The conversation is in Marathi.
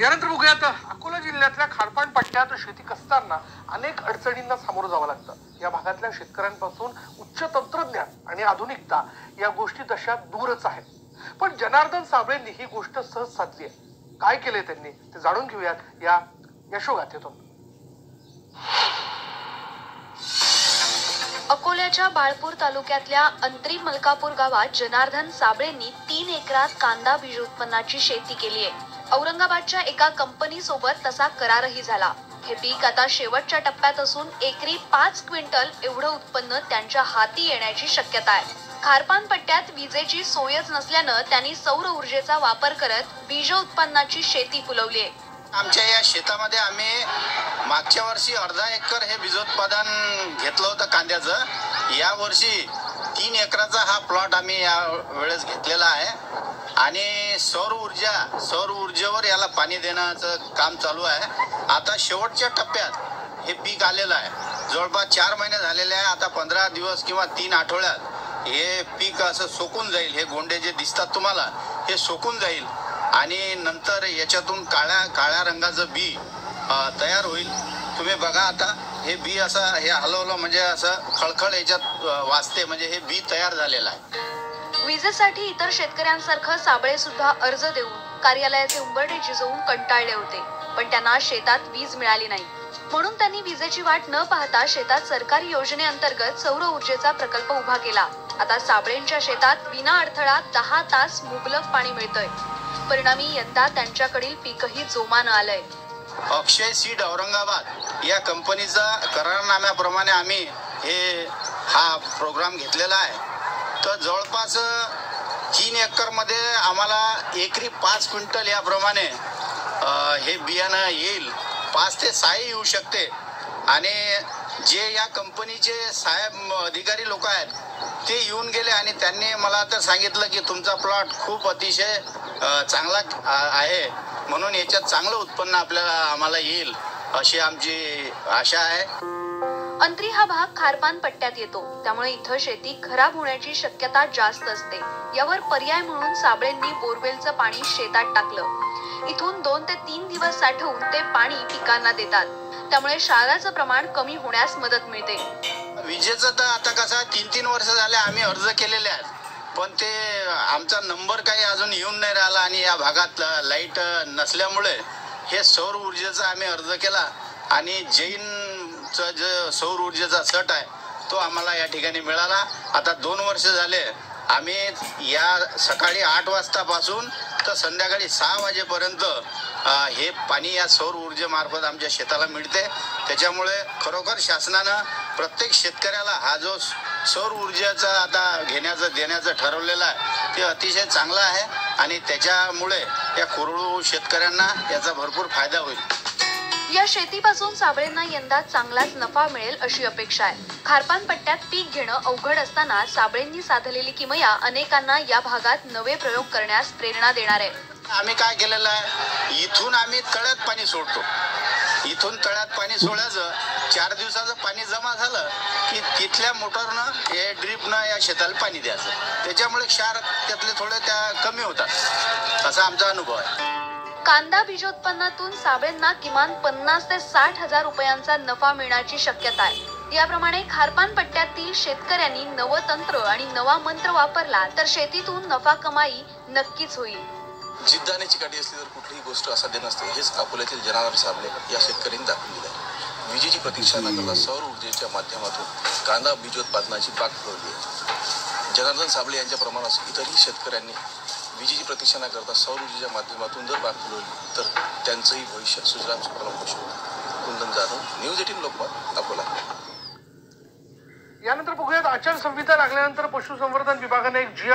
यानंतर बघूयात अकोला जिल्ह्यातल्या खारपान पट्ट्यात शेती कसताना अनेक अडचणींना सामोरं जावं लागतं. या भागातल्या शेतकऱ्यांपासून उच्च तंत्रज्ञान आणि आधुनिकता या गोष्टी तशा दूरच आहेत. पण जनार्दन साबळेंनी ही गोष्ट सहज साधली आहे. काय केलंय त्यांनी ते जाणून घेऊयात या यशोगाथेतून. अकोल्याच्या बाळपूर तालुक्यातल्या अंतरी मलकापूर गावात जनार्दन साबळेंनी तीन एकरात कांदा बीज उत्पन्नाची शेती केली आहे. औरंगाबादच्या एका कंपनी सोबत तसा करारही झाला. हे पीक आता शेवटच्या टप्प्यात असून एकरी पाच क्विंटल एवढं उत्पन्न त्यांच्या हाती येण्याची शक्यता आहे. खारपान पट्ट्यात विजेची सोयच नसल्यानं त्यांनी सौर ऊर्जेचा वापर करत बीज उत्पन्नाची शेती फुलवली आहे आमच्या या शेतामध्ये आम्ही मागच्या वर्षी अर्धा एकर हे बीजोत्पादन घेतलं होतं कांद्याचं. या वर्षी तीन एकराचा हा प्लॉट आम्ही या वेळेस घेतलेला आहे. आणि सौर ऊर्जा सौर ऊर्जेवर याला पाणी देण्याचं काम चालू आहे. आता शेवटच्या टप्प्यात हे पीक आलेलं आहे. जवळपास चार महिने झालेले आहे. आता पंधरा दिवस किंवा तीन आठवड्यात हे पीक असं सोकून जाईल. हे गोंडे जे दिसतात तुम्हाला हे सोकून जाईल. आणि नंतर याच्यातून काळ्या काळ्या रंगाचं बी तयार होईल. तुम्ही बघा आता हे बी असं हे हलवलं म्हणजे असं खळखळ याच्यात वाचते वाजते. म्हणजे हे बी तयार झालेलं आहे. विजेसाठी इतर शेतकऱ्यांसारखं साबळे सुद्धा अर्ज देऊन कार्यालयाचे उंबरठे झिजवून कंटाळले होते. पण त्यांना शेतात वीज मिळाली नाही. म्हणून त्यांनी विजेची वाट न पाहता शेतात सरकारी योजनेअंतर्गत सौर ऊर्जेचा प्रकल्प उभा केला. आता साबळेंच्या शेतात विना अडथळा दहा तास मुबलक पाणी मिळतंय. परिणामी यंदा त्यांच्याकडील पीकही जोमानं आलंय. अक्षय सीड औरंगाबाद या कंपनीचा करारनाम्याप्रमाणे आम्ही हे हा प्रोग्राम घेतलेला आहे. तर जवळपास तीन एकरमध्ये आम्हाला एकरी पाच क्विंटल याप्रमाणे हे बियाणं येईल. पाच ते सहा येऊ शकते. आणि जे या कंपनीचे साहेब अधिकारी लोक आहेत ते येऊन गेले आणि त्यांनी मला तर सांगितलं की तुमचा प्लॉट खूप अतिशय चांगला आहे. म्हणून याच्यात चांगलं उत्पन्न आपल्याला आम्हाला येईल अशी आमची आशा आहे. अंत्री हा भाग खारपान पट्ट्यात येतो. त्यामुळे इथं शेती खराब होण्याची शक्यता जास्त असते. यावर पर्याय म्हणून साबळेंनी बोरवेलचं पाणी शेतात टाकलं. इथून दोन ते तीन दिवस साठवून ते पाणी पिकांना देतात. त्यामुळे क्षाराचं प्रमाण कमी होण्यास मदत मिळते. विजेचं तर आता कसं तीन तीन वर्ष झाले आम्ही अर्ज केलेले आहेत. पण ते आमचा नंबर काही अजून येऊन नाही राहिला आणि या भागात लाइट नसल्यामुळे हे सौर ऊर्जेचा आम्ही अर्ज केला. आणि चा जे सौर ऊर्जेचा सट आहे तो आम्हाला या ठिकाणी मिळाला. आता दोन वर्ष झाले आम्ही या सकाळी आठ वाजतापासून तर संध्याकाळी सहा वाजेपर्यंत हे पाणी या सौर ऊर्जेमार्फत आमच्या शेताला मिळते. त्याच्यामुळे खरोखर शासनानं प्रत्येक शेतकऱ्याला हा जो सौर ऊर्जेचा आता घेण्याचं देण्याचं ठरवलेलं आहे ते अतिशय चांगलं आहे. आणि त्याच्यामुळे या कोरडू शेतकऱ्यांना याचा भरपूर फायदा होईल. या शेतीपासून साबळेंना यंदा चांगलाच नफा मिळेल अशी अपेक्षा आहे. खारपान पट्ट्यात पीक घेणं अवघड असताना साबळेंनी साधलेली किमया अनेकांना या भागात नवे प्रयोग करण्यास प्रेरणा देणार आहे. आम्ही काय केलेलं आहे? इथून आम्ही तळ्यात पाणी सोडतो. इथून तळ्यात पाणी सोडायचं चार दिवसाचं पाणी जमा झालं की तिथल्या मोटरनं हे ड्रीपनं या शेताला पाणी द्यायचं. त्याच्यामुळे क्षार त्यातले थोडे त्या कमी होतात. असा आमचा अनुभव आहे. कांदा बीजोत्पन्नातून साबळेंना किमान पन्नास ते साठ हजार रुपयांचा नफा मिळण्याची शक्यता आहे. याप्रमाणे खारपान पट्ट्यातील शेतकऱ्यांनी नवं तंत्र आणि नवा मंत्र वापरला तर शेतीतून नफा कमाई नक्कीच होईल. जिद्दाने चिकाटी असली तर कुठलीही गोष्ट असाध्य नसते. हेच अकोल्यातील जनार्दन साबळे या शेतकऱ्यांनी दाखवून दिलं विजेची प्रतीक्षा न करता सौर ऊर्जेच्या माध्यमातून कांदा बीजोत्पादनाची बाग फुलवली जनार्दन साबळे यांच्या प्रमाणात इतरही शेतकऱ्यांनी विजेची प्रतीक्षा न करता सौर ऊर्जेच्या माध्यमातून जर बाग फुलवली तर त्यांचंही भविष्य सुजलाम सुफलाम होऊ शकतं. Kundan Jadhav news eighteen Lokmat Akola. यानंतर बघूयात आचारसंहिता लागल्यानंतर पशुसंवर्धन विभागाने एक जी